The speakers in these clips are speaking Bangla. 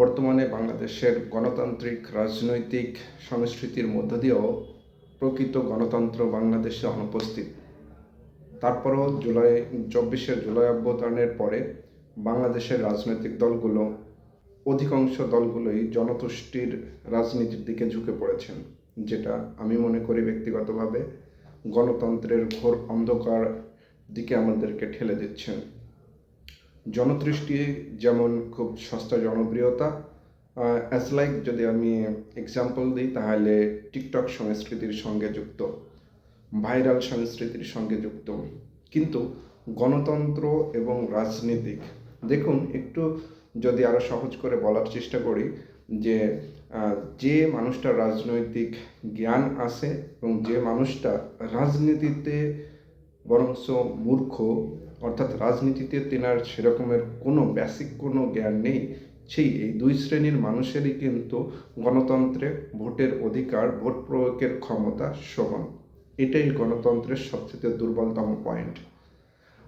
বর্তমানে বাংলাদেশের গণতান্ত্রিক, রাজনৈতিক সংস্কৃতির মধ্য দিয়েও প্রকৃত গণতন্ত্র বাংলাদেশে অনুপস্থিত তারপরও জুলাই, চব্বিশে জুলাই অভ্যুত্থানের পরে বাংলাদেশের রাজনৈতিক দলগুলো, অধিকাংশ দলগুলোই জনতুষ্টির রাজনীতির দিকে ঝুঁকে পড়েছেন, যেটা আমি মনে করি ব্যক্তিগতভাবে গণতন্ত্রের ঘোর অন্ধকার দিকে আমাদেরকে ঠেলে দিচ্ছেন। জনদৃষ্টি যেমন খুব সস্তা জনপ্রিয়তা অ্যাজ লাইক যদি আমি এক্সাম্পল দিই, তাহলে টিকটক সংস্কৃতির সঙ্গে যুক্ত, ভাইরাল সংস্কৃতির সঙ্গে যুক্ত। কিন্তু গণতন্ত্র এবং রাজনীতিক, দেখুন একটু যদি আরও সহজ করে বলার চেষ্টা করি যে যে মানুষটার রাজনৈতিক জ্ঞান আছে এবং যে মানুষটা রাজনীতিতে বরঞ্চ মূর্খ অর্থাৎ রাজনীতিতে তেনার সেরকমের কোনো বেসিক কোনো জ্ঞান নেই, সেই এই দুই শ্রেণির মানুষেরই কিন্তু গণতন্ত্রে ভোটের অধিকার, ভোট প্রয়োগের ক্ষমতা সমান। এটাই গণতন্ত্রের সবচেয়ে দুর্বলতম পয়েন্ট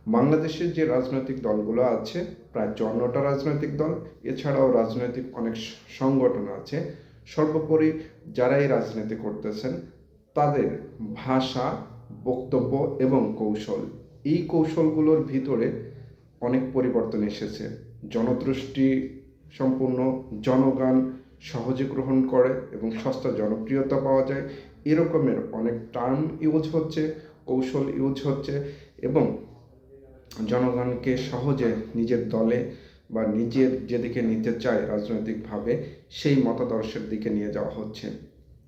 বাংলাদেশের যে রাজনৈতিক দলগুলো আছে, প্রায় চুয়ান্নটা রাজনৈতিক দল, এছাড়াও রাজনৈতিক অনেক সংগঠন আছে, সর্বোপরি যারা এই রাজনীতি করতেছেন, তাদের ভাষা, বক্তব্য এবং কৌশল এই কৌশলগুলোর ভিতরে অনেক পরিবর্তন এসেছে। জনদৃষ্টি সম্পূর্ণ জনগান সহজে গ্রহণ করে এবং সস্তা জনপ্রিয়তা পাওয়া যায়। এরকমের অনেক টার্ম ইউজ হচ্ছে, কৌশল ইউজ হচ্ছে এবং জনগণকে সহজে নিজের দলে বা নিজের যেদিকে নিতে চায় রাজনৈতিকভাবে, সেই মতাদর্শের দিকে নিয়ে যাওয়া হচ্ছে।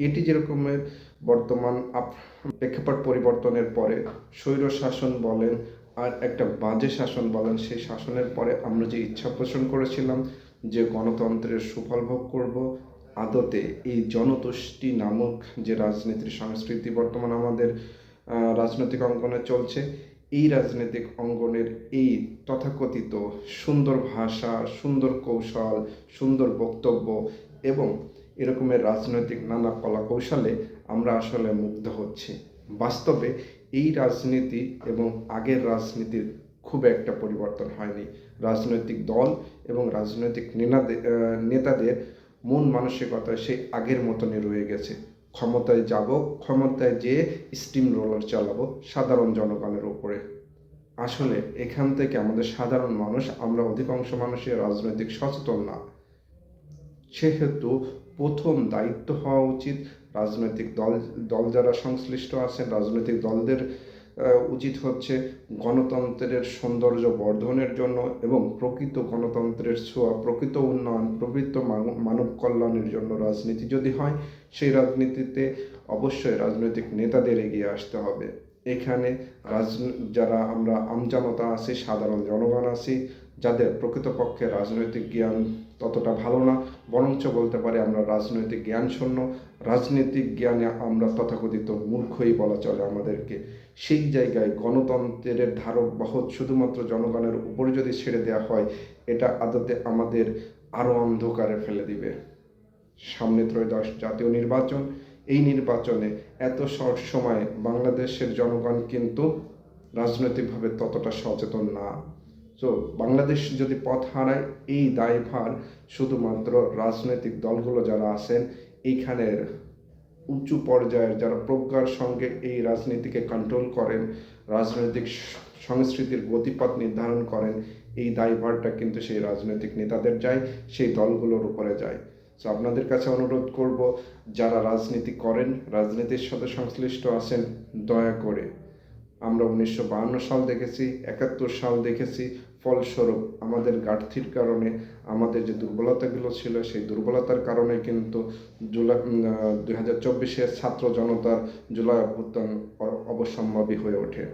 এটি যেরকমের বর্তমান আপ- প্রেক্ষাপট পরিবর্তনের পরে স্বৈর শাসন বলেন আর একটা বাজে শাসন বলেন, সেই শাসনের পরে আমরা যে ইচ্ছা পোষণ করেছিলাম যে গণতন্ত্রের সুফল ভোগ করব, আদতে এই জনতুষ্টি নামক যে রাজনীতির সংস্কৃতি বর্তমান আমাদের রাজনৈতিক অঙ্গনে চলছে, এই রাজনৈতিক অঙ্গনের এই তথাকথিত সুন্দর ভাষা, সুন্দর কৌশল, সুন্দর বক্তব্য এবং এরকমের রাজনৈতিক নানা কলা কৌশলে আমরা আসলে মুগ্ধ হচ্ছি। বাস্তবে এই রাজনীতি এবং আগের রাজনীতির খুব একটা পরিবর্তন হয়নি। রাজনৈতিক দল এবং রাজনৈতিক নেতাদের মন মানসিকতা সেই আগের মতনই রয়ে গেছে। ক্ষমতায় যাব, ক্ষমতায় যেয়ে স্টিম রোলার চালাবো সাধারণ জনগণের উপরে। আসলে এখান থেকে আমাদের সাধারণ মানুষ, আমরা অধিকাংশ মানুষের রাজনৈতিক সচেতন না। সেহেতু প্রথম দায়িত্ব হওয়া উচিত। রাজনৈতিক দল দল যারা সংশ্লিষ্ট আছেন, রাজনৈতিক দলদের উচিত হচ্ছে গণতন্ত্রের সৌন্দর্য বর্ধনের জন্য এবং প্রকৃত গণতন্ত্রের ছোঁয়া, প্রকৃত উন্নয়ন, প্রকৃত মানব কল্যাণের জন্য রাজনীতি যদি হয়, সেই রাজনীতিতে অবশ্যই রাজনৈতিক নেতাদের এগিয়ে আসতে হবে। এখানে রাজ, যারা আমরা আমজনতা আছি, সাধারণ জনগণ আছি যাদের প্রকৃতপক্ষে রাজনৈতিক জ্ঞান ততটা ভালো না, বরঞ্চ বলতে পারি আমরা রাজনৈতিক জ্ঞান শূন্য। রাজনৈতিক জ্ঞানে আমরা তথাকথিত মূর্খই বলা চলে আমাদেরকে। সেই জায়গায় গণতন্ত্রের ধারক বাহক শুধুমাত্র জনগণের উপরে যদি ছেড়ে দেওয়া হয়, এটা আদতে আমাদের আরও অন্ধকারে ফেলে দিবে। সামনে ত্রয়োদশ জাতীয় নির্বাচন। এই নির্বাচনে এত শর্ট সময়ে বাংলাদেশের জনগণ কিন্তু রাজনৈতিকভাবে ততটা সচেতন না। তো বাংলাদেশ যদি পথ হারায়, এই দায়ভার শুধুমাত্র রাজনৈতিক দলগুলো যারা আছেন, এইখানের উঁচু পর্যায়ের যারা প্রজ্ঞার সঙ্গে এই রাজনীতিকে কন্ট্রোল করেন, রাজনৈতিক সংস্কৃতির গতিপথ নির্ধারণ করেন, এই দায়ভারটা কিন্তু সেই রাজনৈতিক নেতাদের যায়, সেই দলগুলোর উপরে যায়। তো আপনাদের কাছে অনুরোধ করব, যারা রাজনীতি করেন, রাজনীতির সাথে সংশ্লিষ্ট আছেন, দয়া করে। আমরা উনিশশো সাল দেখেছি, একাত্তর সাল দেখেছি ফলস্বরূপ আমাদের ঘাটতির কারণে, আমাদের যে দুর্বলতাগুলো ছিল, সেই দুর্বলতার কারণে কিন্তু জুলাই দুই হাজার চব্বিশের ছাত্র জনতার জুলাই অভ্যুত্থান অবসম্ভাবী হয়ে ওঠে।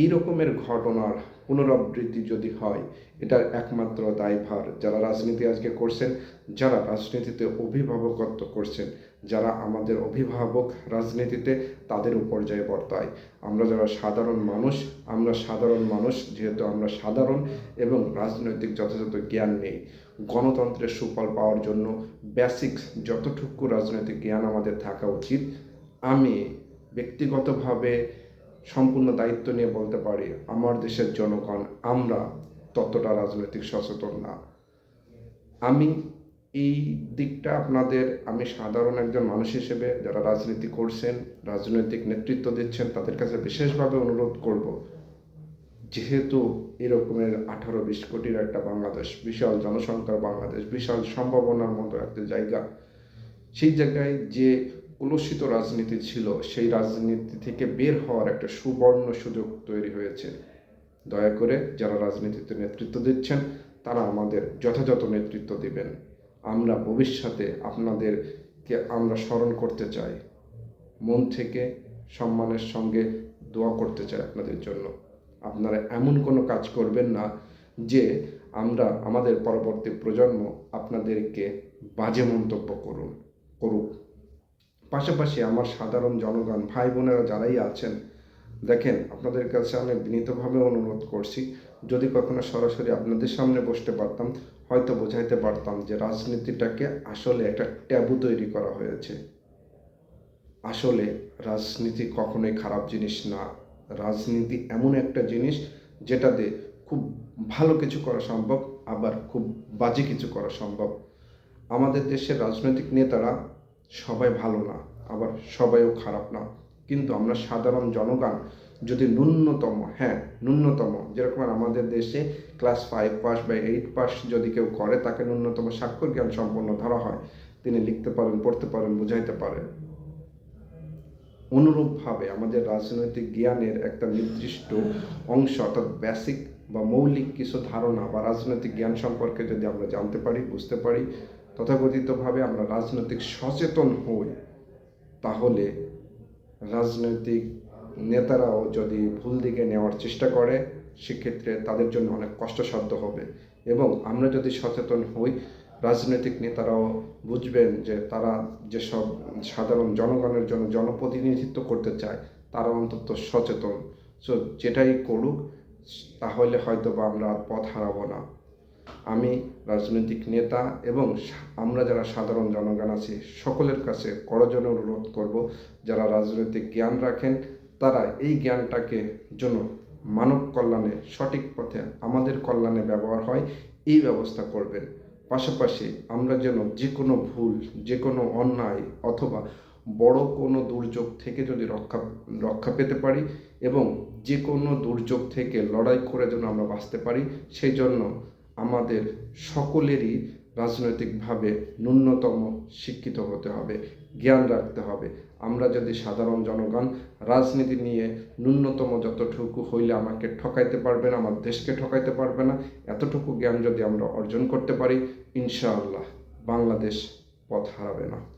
এই রকমের ঘটনার পুনরাবৃত্তি যদি হয় এটার একমাত্র দায়ভার যারা রাজনীতি আজকে করছেন, যারা রাজনীতিতে অভিভাবকত্ব করছেন, যারা আমাদের অভিভাবক রাজনীতিতে তাদের উপর যায় বর্তায়। আমরা যারা সাধারণ মানুষ, আমরা সাধারণ মানুষ, যেহেতু আমরা সাধারণ এবং রাজনৈতিক যথাযথ জ্ঞান নেই, গণতন্ত্রের সুফল পাওয়ার জন্য বেসিক যতটুকু রাজনৈতিক জ্ঞান আমাদের থাকা উচিত, আমি ব্যক্তিগতভাবে সম্পূর্ণ দায়িত্ব নিয়ে বলতে পারি, আমার দেশের জনগণ, আমরা ততটা রাজনৈতিক সচেতন না। আমি এই দিকটা আপনাদের, আমি সাধারণ একজন মানুষ হিসেবে যারা রাজনীতি করছেন, রাজনৈতিক নেতৃত্ব দিচ্ছেন, তাদের কাছে বিশেষভাবে অনুরোধ করব, যেহেতু এরকমের আঠারো বিশ কোটির একটা বাংলাদেশ, বিশাল জনসংখ্যার বাংলাদেশ, বিশাল সম্ভাবনার মতো একটা জায়গা, সেই জায়গায় যে কলুষিত রাজনীতি ছিল, সেই রাজনীতি থেকে বের হওয়ার একটা সুবর্ণ সুযোগ তৈরি হয়েছে। দয়া করে যারা রাজনীতিতে নেতৃত্ব দিচ্ছেন, তারা আমাদের যথাযথ নেতৃত্ব দিবেন। আমরা ভবিষ্যতে আপনাদেরকে আমরা স্মরণ করতে চাই। মন থেকে সম্মানের সঙ্গে দোয়া করতে চাই আপনাদের জন্য। আপনারা এমন কোনো কাজ করবেন না যে আমরা আমাদের পরবর্তী প্রজন্ম আপনাদেরকে বাজে মন্তব্য করুন। পাশাপাশি আমার সাধারণ জনগণ, ভাই বোনেরা যারাই আছেন, দেখেন আপনাদের কাছে আমি বিনীতভাবে অনুরোধ করছি, যদি কখনো সরাসরি আপনাদের সামনে বসতে পারতাম, হয়তো বোঝাইতে পারতাম যে রাজনীতিটাকে আসলে একটা ট্যাবু তৈরি করা হয়েছে। আসলে রাজনীতি কখনোই খারাপ জিনিস না। রাজনীতি এমন একটা জিনিস যেটাতে খুব ভালো কিছু করা সম্ভব, আবার খুব বাজে কিছু করা সম্ভব। আমাদের দেশের রাজনৈতিক নেতারা সবাই ভালো না, আবার সবাইও খারাপ না। কিন্তু আমরা সাধারণ জনগণ যদি ন্যূনতম হ্যাঁ ন্যূনতম, যেরকম আমাদের দেশে ক্লাস ফাইভ পাস বা এইট পাস যদি কেউ করে, তাকে ন্যূনতম স্বাক্ষর জ্ঞান সম্পন্ন ধরা হয়। তিনি লিখতে পারেন, পড়তে পারেন, বুঝাইতে পারেন। অনুরূপভাবে আমাদের রাজনৈতিক জ্ঞানের একটা নির্দিষ্ট অংশ অর্থাৎ বেসিক বা মৌলিক কিছু ধারণা বা রাজনৈতিক জ্ঞান সম্পর্কে যদি আমরা জানতে পারি, বুঝতে পারি তথাকথিতভাবে আমরা রাজনৈতিক সচেতন হই, তাহলে রাজনৈতিক নেতারাও যদি ভুল দিকে নেওয়ার চেষ্টা করে, সেক্ষেত্রে তাদের জন্য অনেক কষ্টসাধ্য হবে। এবং আমরা যদি সচেতন হই, রাজনৈতিক নেতারাও বুঝবেন যে তারা যেসব সাধারণ জনগণের জন্য জনপ্রতিনিধিত্ব করতে চায়, তারা অন্তত সচেতন। সো যেটাই করুক, তাহলে হয়তো বা আমরা পথ হারাবো না। আমি রাজনৈতিক নেতা এবং আমরা যারা সাধারণ জনগণ আছি, সকলের কাছে করজনে অনুরোধ করব, যারা রাজনৈতিক জ্ঞান রাখেন, তারা এই জ্ঞানটাকে যেন মানব কল্যাণে সঠিক পথে আমাদের কল্যাণে ব্যবহার হয়, এই ব্যবস্থা করবেন। পাশাপাশি আমরা যেন যে কোনো ভুল যে কোনো অন্যায় অথবা বড় কোনো দুর্যোগ থেকে যদি রক্ষা রক্ষা পেতে পারি এবং যে কোনো দুর্যোগ থেকে লড়াই করে যেন আমরা বাঁচতে পারি সেই জন্য আমাদের সকলেরই রাজনৈতিকভাবে ন্যূনতম শিক্ষিত হতে হবে, জ্ঞান রাখতে হবে। আমরা যদি সাধারণ জনগণ রাজনীতি নিয়ে ন্যূনতম যতটুকু হইলে আমাকে ঠকাইতে পারবে না, আমার দেশকে ঠকাইতে পারবে না, এতটুকু জ্ঞান যদি আমরা অর্জন করতে পারি, ইনশাআল্লাহ বাংলাদেশ পথ হারাবে না।